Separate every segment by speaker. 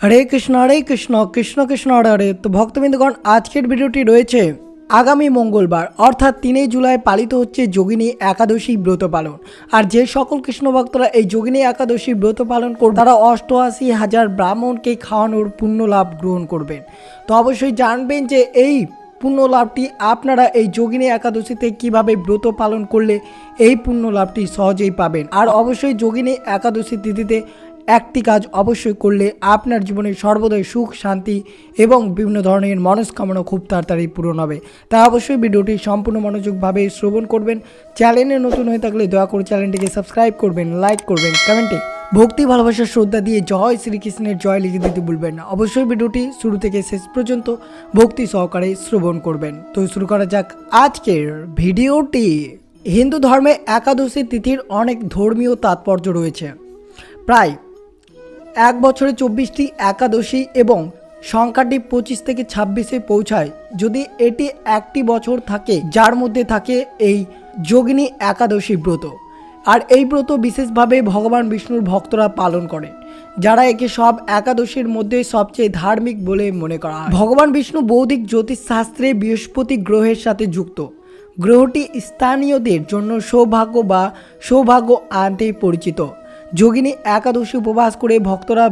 Speaker 1: হরে কৃষ্ণ হরে কৃষ্ণ কৃষ্ণ কৃষ্ণ, হরে হরে। তো ভক্তবৃন্দগণ, আজকের ভিডিওটি রয়েছে আগামী মঙ্গলবার, অর্থাৎ তিনই জুলাই পালিত হচ্ছে যোগিনী একাদশী ব্রত পালন। আর যে সকল কৃষ্ণ ভক্তরা এই যোগিনী একাদশী ব্রত পালন করবে তারা অষ্টআশি হাজার ব্রাহ্মণকে খাওয়ানোর পুণ্য লাভ গ্রহণ করবেন। তো অবশ্যই জানবেন যে এই পুণ্য লাভটি আপনারা এই যোগিনী একাদশীতে কীভাবে ব্রত পালন করলে এই পুণ্য লাভটি সহজেই পাবেন। আর অবশ্যই যোগিনী একাদশী তিথিতে একটি কাজ অবশ্যই করলে আপনার জীবনে সর্বদাই সুখ, শান্তি এবং বিভিন্ন ধরনের মনস্কামনা খুব তাড়াতাড়ি পূরণ হবে। তাই অবশ্যই ভিডিওটি সম্পূর্ণ মনোযোগভাবে শ্রবণ করবেন। চ্যানেলে নতুন হয়ে থাকলে দয়া করে চ্যানেলটিকে সাবস্ক্রাইব করবেন, লাইক করবেন, কমেন্টে ভক্তি ভালোবাসার শ্রদ্ধা দিয়ে জয় শ্রীকৃষ্ণের জয় লিখে দিতে ভুলবেন না। অবশ্যই ভিডিওটি শুরু থেকে শেষ পর্যন্ত ভক্তি সহকারে শ্রবণ করবেন। তো শুরু করা যাক আজকের ভিডিওটি। হিন্দু ধর্মে একাদশী তিথির অনেক ধর্মীয় তাৎপর্য রয়েছে। প্রায় এক বছরে চব্বিশটি একাদশী এবং সংখ্যাটি পঁচিশ থেকে ছাব্বিশে পৌঁছায়। যদি এটি একটি বছর থাকে, যার মধ্যে থাকে এই যোগিনী একাদশী ব্রত। আর এই ব্রত বিশেষভাবে ভগবান বিষ্ণুর ভক্তরা পালন করেন যারা একে সব একাদশীর মধ্যে সবচেয়ে ধার্মিক বলে মনে করা হয়। ভগবান বিষ্ণু বৌদ্ধিক জ্যোতিষশাস্ত্রে বৃহস্পতি গ্রহের সাথে যুক্ত। গ্রহটি স্থানীয়দের জন্য সৌভাগ্য বা সৌভাগ্য আনতে পরিচিত। যোগিনী একাদশী উপবাস করে ভক্তরা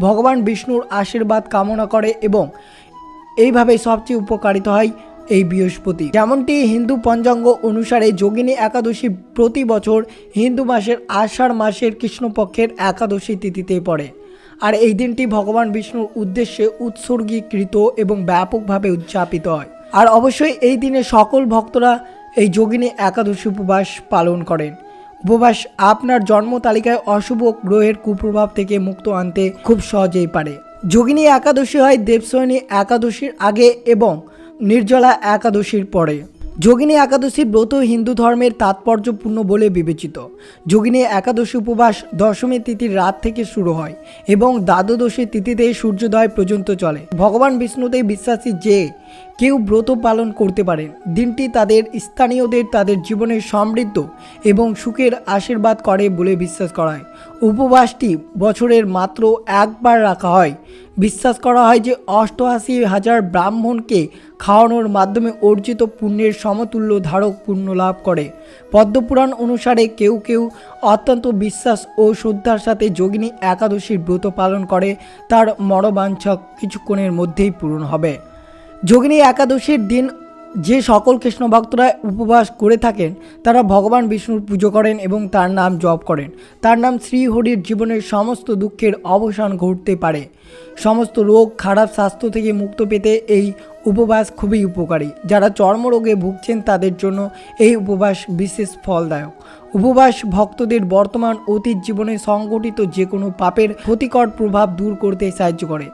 Speaker 1: ভগবান বিষ্ণুর আশীর্বাদ কামনা করে এবং এইভাবে সবচেয়ে উপকারিত হয় এই বৃহস্পতি। যেমনটি হিন্দু পঞ্চাঙ্গ অনুসারে যোগিনী একাদশী প্রতি বছর হিন্দু মাসের আষাঢ় মাসের কৃষ্ণপক্ষের একাদশী তিথিতে পড়ে। আর এই দিনটি ভগবান বিষ্ণুর উদ্দেশ্যে উৎসর্গীকৃত এবং ব্যাপকভাবে উদযাপিত হয়। আর অবশ্যই এই দিনে সকল ভক্তরা এই যোগিনী একাদশী উপবাস পালন করেন। উপবাস আপনার জন্ম তালিকায় অশুভ গ্রহের কুপ্রভাব থেকে মুক্ত আনতে খুব সহজেই পারে। যোগিনী একাদশী হয় দেবসৈনী একাদশীর আগে এবং নির্জলা একাদশীর পরে। যোগিনী একাদশী ব্রত হিন্দু ধর্মের তাৎপর্যপূর্ণ বলে বিবেচিত। যোগিনী একাদশী উপবাস দশমী তিথির রাত থেকে শুরু হয় এবং দ্বাদশী তিথিতে সূর্যোদয় পর্যন্ত চলে। ভগবান বিষ্ণুতে বিশ্বাসী যে কেউ ব্রত পালন করতে পারেন দিনটি তাদের স্থানীয়দের তাদের জীবনের সমৃদ্ধ এবং সুখের আশীর্বাদ করে বলে বিশ্বাস করা হয়। উপবাসটি বছরের মাত্র একবার রাখা হয়। বিশ্বাস করা হয় যে অষ্টআশি হাজার ব্রাহ্মণকে খাওয়ানোর মাধ্যমে অর্জিত পুণ্যের সমতুল্য ধারক পুণ্য লাভ করে। পদ্মপুরাণ অনুসারে কেউ কেউ অত্যন্ত বিশ্বাস ও শ্রদ্ধার সাথে যোগিনী একাদশীর ব্রত পালন করে, তার মরবাঞ্ছক কিছুক্ষণের মধ্যেই পূরণ হবে। যোগিনী একাদশীর দিন যে সকল কৃষ্ণ ভক্তরা উপবাস করে থাকেন, তারা ভগবান বিষ্ণুর পুজো করেন এবং তার নাম জপ করেন। তার নাম শ্রীহরির জীবনের সমস্ত দুঃখের অবসান ঘটতে পারে। সমস্ত রোগ, খারাপ স্বাস্থ্য থেকে মুক্ত পেতে এই উপবাস খুবই উপকারী। যারা চর্মরোগে ভুগছেন, তাদের জন্য এই উপবাস বিশেষ ফলদায়ক। উপবাস ভক্তদের বর্তমান অতীত জীবনে সংগঠিত যে কোনো পাপের ক্ষতিকর প্রভাব দূর করতে সাহায্য করে।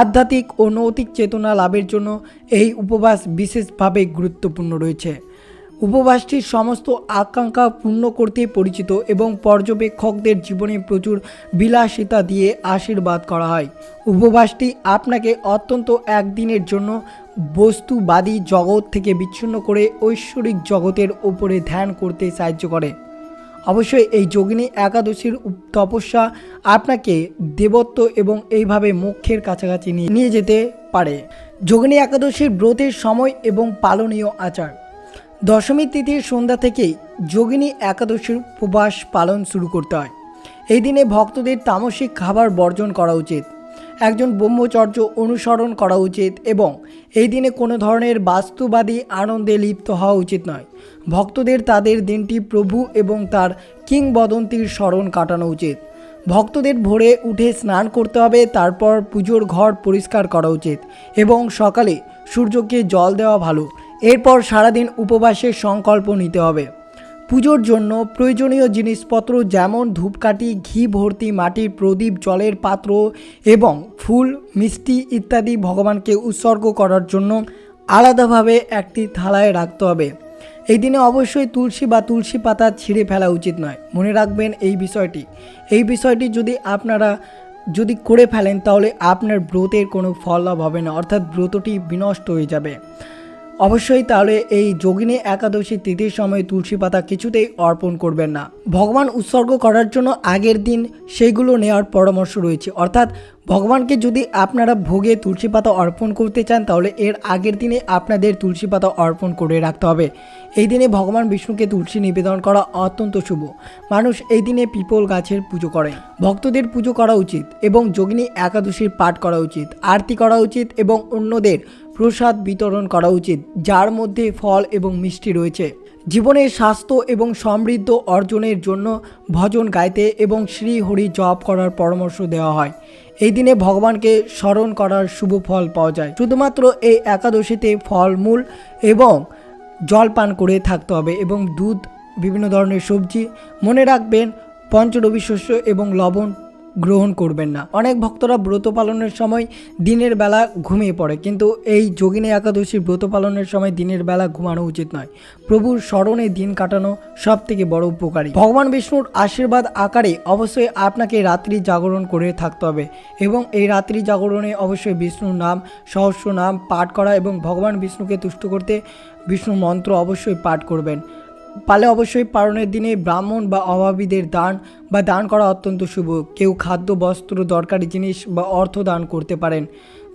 Speaker 1: আধ্যাত্মিক ও নৈতিক চেতনা লাভের জন্য এই উপবাস বিশেষভাবে গুরুত্বপূর্ণ রয়েছে। উপবাসটির সমস্ত আকাঙ্ক্ষা পূর্ণ করতে পরিচিত এবং পর্যবেক্ষকদের জীবনে প্রচুর বিলাসিতা দিয়ে আশীর্বাদ করা হয়। উপবাসটি আপনাকে অত্যন্ত একদিনের জন্য বস্তুবাদী জগৎ থেকে বিচ্ছিন্ন করে ঐশ্বরিক জগতের উপরে ধ্যান করতে সাহায্য করে। অবশ্যই এই যোগিনী একাদশীর তপস্যা আপনাকে দেবত্ব এবং এইভাবে মোক্ষের কাছাকাছি নিয়ে যেতে পারে। যোগিনী একাদশীর ব্রতের সময় এবং পালনীয় আচার। দশমী তিথির সন্ধ্যা থেকেই যোগিনী একাদশীর উপবাস পালন শুরু করতে হয়। এই দিনে ভক্তদের তামসিক খাবার বর্জন করা উচিত। একজন ব্রহ্মচর্য অনুসরণ করা উচিত এবং এই দিনে কোনো ধরনের বাস্তুবাদী আনন্দে লিপ্ত হওয়া উচিত নয়। ভক্তদের তাদের দিনটি প্রভু এবং তার কিংবদন্তির স্মরণ কাটানো উচিত। ভক্তদের ভোরে উঠে স্নান করতে হবে, তারপর পুজোর ঘর পরিষ্কার করা উচিত এবং সকালে সূর্যকে জল দেওয়া ভালো। এরপর সারাদিন উপবাসের সংকল্প নিতে হবে। পুজোর জন্য প্রয়োজনীয় জিনিসপত্র যেমন ধূপকাঠি, ঘি ভর্তি, মাটির প্রদীপ, জলের পাত্র এবং ফুল, মিষ্টি ইত্যাদি ভগবানকে উৎসর্গ করার জন্য আলাদাভাবে একটি থালায় রাখতে হবে। এই দিনে অবশ্যই তুলসী বা তুলসী পাতা ছিঁড়ে ফেলা উচিত নয়। মনে রাখবেন এই বিষয়টি। এই বিষয়টি যদি আপনারা যদি করে ফেলেন তাহলে আপনার ব্রতের কোনো ফল লাভ হবে না, অর্থাৎ ব্রতটি বিনষ্ট হয়ে যাবে। অবশ্যই তাহলে এই যোগিনী একাদশী তিথির সময় তুলসী পাতা কিছুতেই অর্পণ করবেন না। ভগবান উৎসর্গ করার জন্য আগের দিন সেইগুলো নেওয়ার পরামর্শ রয়েছে। অর্থাৎ ভগবানকে যদি আপনারা ভোগে তুলসী পাতা অর্পণ করতে চান, তাহলে এর আগের দিনে আপনাদের তুলসী পাতা অর্পণ করে রাখতে হবে। এই দিনে ভগবান বিষ্ণুকে তুলসী নিবেদন করা অত্যন্ত শুভ। মানুষ এই দিনে পিপল গাছের পুজো করেন ভক্তদের পুজো করা উচিত এবং যোগিনী একাদশীর পাঠ করা উচিত। আরতি করা উচিত এবং অন্যদের প্রসাদ বিতরণ করা উচিত, যার মধ্যে ফল এবং মিষ্টি রয়েছে। জীবনের স্বাস্থ্য এবং সমৃদ্ধ অর্জনের জন্য ভজন গাইতে এবং শ্রী হরি জপ করার পরামর্শ দেওয়া হয়। এই দিনে ভগবানকে স্মরণ করার শুভ ফল পাওয়া যায়। শুধুমাত্র এই একাদশীতে ফলমূল এবং জল পান করে থাকতে হবে এবং দুধ, বিভিন্ন ধরনের সবজি মনে রাখবেন, পঞ্চরবি শস্য এবং লবণ গ্রহণ করবেন না। অনেক ভক্তরা ব্রত পালনের সময় দিনের বেলা ঘুমিয়ে পড়ে, কিন্তু এই যোগিনী একাদশীর ব্রত পালনের সময় দিনের বেলা ঘুমানো উচিত নয়। প্রভুর স্মরণে দিন কাটানো সব থেকে বড় উপকারী। ভগবান বিষ্ণুর আশীর্বাদ আকারে অবশ্যই আপনাকে রাত্রি জাগরণ করে থাকতে হবে এবং এই রাত্রি জাগরণে অবশ্যই বিষ্ণুর নাম, সহস্র নাম পাঠ করা এবং ভগবান বিষ্ণুকে তুষ্ট করতে বিষ্ণুর মন্ত্র অবশ্যই পাঠ করবেন। পালে অবশ্যই পালনের দিনে ব্রাহ্মণ বা অভাবীদের দান বা দান করা অত্যন্ত শুভ। কেউ খাদ্য, বস্ত্র, দরকারি জিনিস বা অর্থ দান করতে পারেন।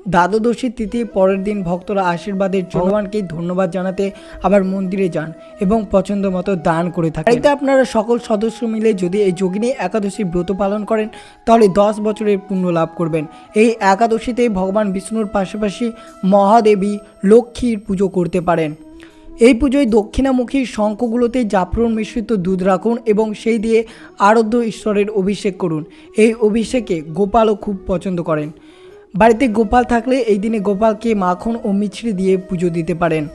Speaker 1: দ্বাদশী তিথি পরের দিন ভক্তরা আশীর্বাদের ভগবানকে ধন্যবাদ জানাতে আবার মন্দিরে যান এবং পছন্দ মতো দান করে থাকেন। বাড়িতে আপনারা সকল সদস্য মিলে যদি এই যোগিনী একাদশী ব্রত পালন করেন, তাহলে দশ বছরের পুণ্য লাভ করবেন। এই একাদশীতে ভগবান বিষ্ণুর পাশাপাশি মহাদেবী লক্ষ্মীর পুজো করতে পারেন। এই পুজোয় দক্ষিণামুখী শঙ্খগুলোতে জাফরন মিশ্রিত দুধ রাখুন এবং সেই দিয়ে আরাধ্য ঈশ্বরের অভিষেক করুন। এই অভিষেকে গোপালও খুব পছন্দ করেন। বাড়িতে গোপাল থাকলে এই দিনে গোপালকে মাখন ও মিছরি দিয়ে পুজো দিতে পারেন।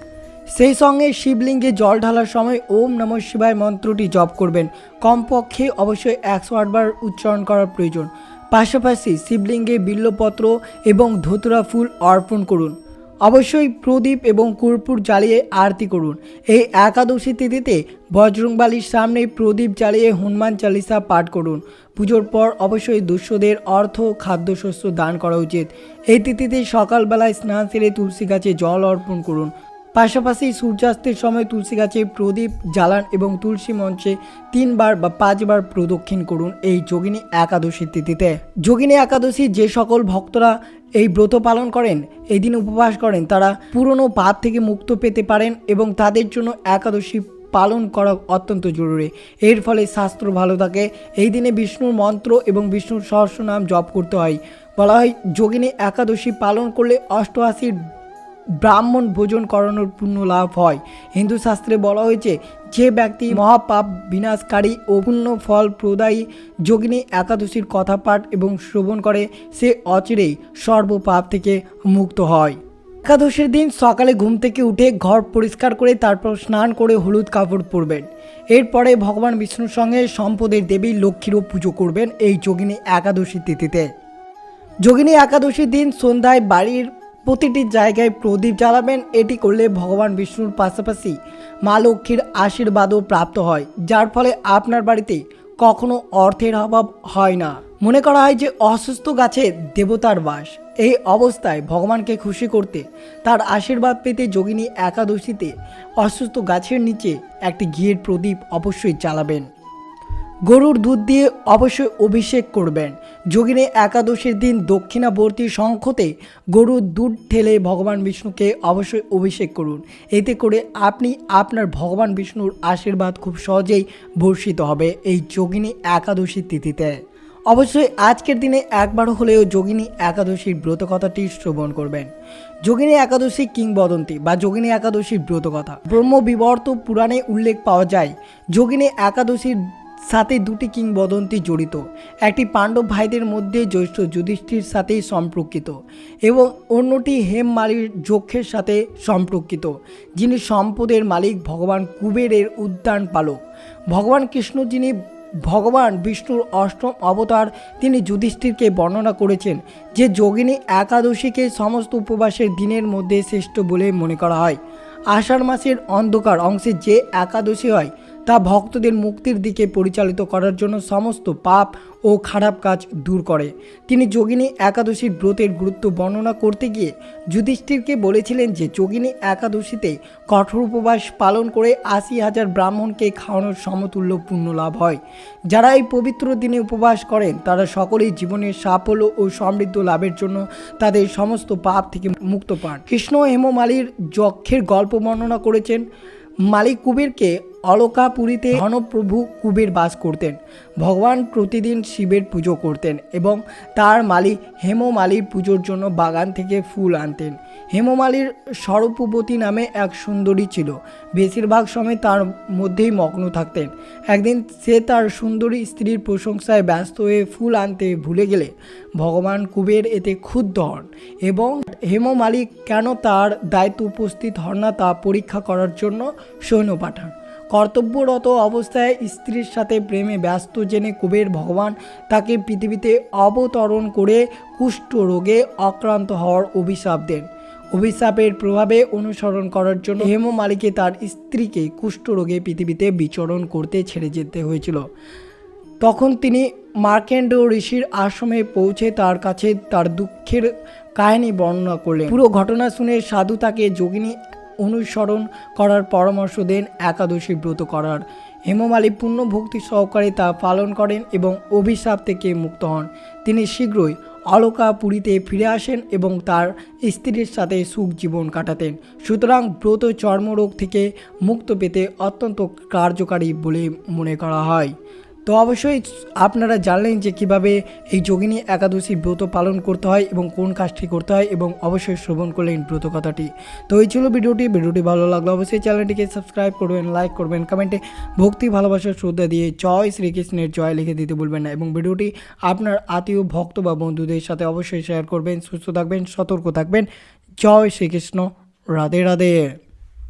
Speaker 1: সেই সঙ্গে শিবলিঙ্গে জল ঢালার সময় ওম নমঃ শিবায় মন্ত্রটি জপ করবেন। কমপক্ষে অবশ্যই একশো আটবার উচ্চারণ করার প্রয়োজন। পাশাপাশি শিবলিঙ্গে বিল্লপত্র এবং ধতুরা ফুল অর্পণ করুন। অবশ্যই প্রদীপ এবং কর্পূর জ্বালিয়ে আরতি করুন। এই একাদশী তিথিতে বজরংবালির সামনে প্রদীপ জ্বালিয়ে হনুমান চালিসা পাঠ করুন। পুজোর পর অবশ্যই দুঃস্যদের অর্থ খাদ্যশস্য দান করা উচিত। এই তিথিতে সকালবেলায় স্নান সেরে তুলসী গাছে জল অর্পণ করুন। পাশাপাশি সূর্যাস্তের সময় তুলসী গাছে প্রদীপ জ্বালান এবং তুলসী মঞ্চে তিনবার বা পাঁচবার প্রদক্ষিণ করুন এই যোগিনী একাদশীর তিথিতে। যোগিনী একাদশী যে সকল ভক্তরা এই ব্রত পালন করেন এই দিন উপবাস করেন, তারা পুরনো পাপ থেকে মুক্ত পেতে পারেন এবং তাদের জন্য একাদশী পালন করা অত্যন্ত জরুরি। এর ফলে শাস্ত্র ভালো থাকে। এই দিনে বিষ্ণুর মন্ত্র এবং বিষ্ণুর সহস্র নাম জপ করতে হয়। বলা হয়, যোগিনী একাদশী পালন করলে অষ্টআশির ব্রাহ্মণ ভোজন করানোর পুণ্য লাভ হয়। হিন্দু শাস্ত্রে বলা হয়েছে, যে ব্যক্তি মহাপাপ বিনাশকারী ও পুণ্য ফল প্রদায়ী যোগিনী একাদশীর কথা পাঠ এবং শ্রবণ করে, সে অচিরেই সর্বপাপ থেকে মুক্ত হয়। একাদশীর দিন সকালে ঘুম থেকে উঠে ঘর পরিষ্কার করে তারপর স্নান করে হলুদ কাপড় পরবেন। এরপরে ভগবান বিষ্ণুর সঙ্গে সম্পদের দেবী লক্ষ্মীরও পুজো করবেন এই যোগিনী একাদশী তিথিতে। যোগিনী একাদশীর দিন সন্ধ্যায় বাড়ির প্রতিটি জায়গায় প্রদীপ জ্বালাবেন, এটি করলে ভগবান বিষ্ণুর পাশাপাশি মা লক্ষ্মীর আশীর্বাদও প্রাপ্ত হয়, যার ফলে আপনার বাড়িতে কখনো অর্থের অভাব হয় না। মনে করা হয় যে অসুস্থ গাছে দেবতার বাস। এই অবস্থায় ভগবানকে খুশি করতে তার আশীর্বাদ পেতে যোগিনী একাদশীতে অসুস্থ গাছের নিচে একটি ঘিয়ের প্রদীপ অবশ্যই জ্বালাবেন। গরুর দুধ দিয়ে অবশ্যই অভিষেক করবেন। যোগিনী একাদশীর দিন দক্ষিণাবর্তী শঙ্খতে গরুর দুধ ঠেলে ভগবান বিষ্ণুকে অবশ্যই অভিষেক করুন। এতে করে আপনি আপনার ভগবান বিষ্ণুর আশীর্বাদ খুব সহজেই বর্ষিত হবে এই যোগিনী একাদশীর তিথিতে। অবশ্যই আজকের দিনে একবার হলেও যোগিনী একাদশীর ব্রত কথাটি শ্রবণ করবেন। যোগিনী একাদশী কিংবদন্তি বা যোগিনী একাদশীর ব্রত কথা ব্রহ্মবিবর্ত পুরাণে উল্লেখ পাওয়া যায়, যোগিনী একাদশীর সাথে দুটি কিংবদন্তি জড়িত। একটি পাণ্ডব ভাইদের মধ্যে জ্যৈষ্ঠ যুধিষ্ঠির সাথেই সম্পর্কিত এবং অন্যটি হেম হেমমালির যক্ষের সাথে সম্পর্কিত, যিনি সম্পদের মালিক ভগবান কুবেরের উদ্যান পালক। ভগবান কৃষ্ণ যিনি ভগবান বিষ্ণুর অষ্টম অবতার তিনি যুধিষ্ঠিরকে বর্ণনা করেছেন, যে যোগিনী একাদশীকে সমস্ত উপবাসের দিনের মধ্যে শ্রেষ্ঠ বলে মনে করা হয়। আষাঢ় মাসের অন্ধকার অংশে যে একাদশী হয় তা ভক্তদের মুক্তির দিকে পরিচালিত করার জন্য সমস্ত পাপ ও খারাপ কাজ দূর করে। তিনি যোগিনী একাদশীর ব্রতের গুরুত্ব বর্ণনা করতে গিয়ে যুধিষ্ঠিরকে বলেছিলেন যে যোগিনী একাদশীতে কঠোর উপবাস পালন করে আশি হাজার ব্রাহ্মণকে খাওয়ানোর সমতুল্য পুণ্য লাভ হয়। যারা এই পবিত্র দিনে উপবাস করেন, তারা সকলেই জীবনের সাফল্য ও সমৃদ্ধ লাভের জন্য তাদের সমস্ত পাপ থেকে মুক্ত পান। কৃষ্ণ হেমমালির যক্ষের গল্প বর্ণনা করেছেন। মালিক কুবেরকে অলকাপুরীতে ধনপ্রভু কুবের বাস করতেন। ভগবান প্রতিদিন শিবের পুজো করতেন এবং তার মালিক হেমমালির পুজোর জন্য বাগান থেকে ফুল আনতেন। হেমমালির স্বরূপবতী নামে এক সুন্দরী ছিল। বেশিরভাগ সময় তার মধ্যেই মগ্ন থাকতেন। একদিন সে তার সুন্দরী স্ত্রীর প্রশংসায় ব্যস্ত হয়ে ফুল আনতে ভুলে গেলে ভগবান কুবের এতে ক্ষুব্ধ হন এবং হেমমালিক কেন তার দায়িত্ব উপস্থিত হন না তা পরীক্ষা করার জন্য সৈন্য পাঠান। কর্তব্যরত অবস্থায় স্ত্রীর সাথে প্রেমে ব্যস্ত জেনে কুবের ভগবান তাকে পৃথিবীতে অবতরণ করে কুষ্ঠ রোগে আক্রান্ত হওয়ার অভিশাপ দেন। অভিশাপের প্রভাবে অনুসরণ করার জন্য হেমমালিকে তার স্ত্রীকে কুষ্ঠরোগে পৃথিবীতে বিচরণ করতে ছেড়ে যেতে হয়েছিল। তখন তিনি মার্কেন্ড ঋষির আশ্রমে পৌঁছে তার কাছে তার দুঃখের কাহিনী বর্ণনা করলেন। পুরো ঘটনা শুনে সাধু তাকে যোগিনী অনুসরণ করার পরামর্শ দেন একাদশী ব্রত করার। হেমমালী পূর্ণ ভক্তি সহকারে তা পালন করেন এবং অভিশাপ থেকে মুক্ত হন। তিনি শীঘ্রই অলকা পুরীতে ফিরে আসেন এবং তার স্ত্রীর সাথে সুখ জীবন কাটাতেন। সুতরাং ব্রত চর্মরোগ থেকে মুক্ত পেতে অত্যন্ত কার্যকারী বলে মনে করা হয়। তো অবশ্যই আপনারা জানলেন যে কীভাবে এই যোগিনী একাদশী ব্রত পালন করতে হয় এবং কোন কাজটি করতে হয় এবং অবশ্যই শ্রবণ করলেন ব্রত কথাটি। তো এই ছিল ভিডিওটি। ভিডিওটি ভালো লাগল অবশ্যই চ্যানেলটিকে সাবস্ক্রাইব করবেন, লাইক করবেন, কমেন্টে ভক্তি ভালোবাসার শ্রদ্ধা দিয়ে জয় শ্রীকৃষ্ণের জয় লিখে দিতে ভুলবেন না এবং ভিডিওটি আপনার আত্মীয়, ভক্ত বা বন্ধুদের সাথে অবশ্যই শেয়ার করবেন, সুস্থ থাকবেন, সতর্ক থাকবেন। জয় শ্রীকৃষ্ণ। রাধে রাধে।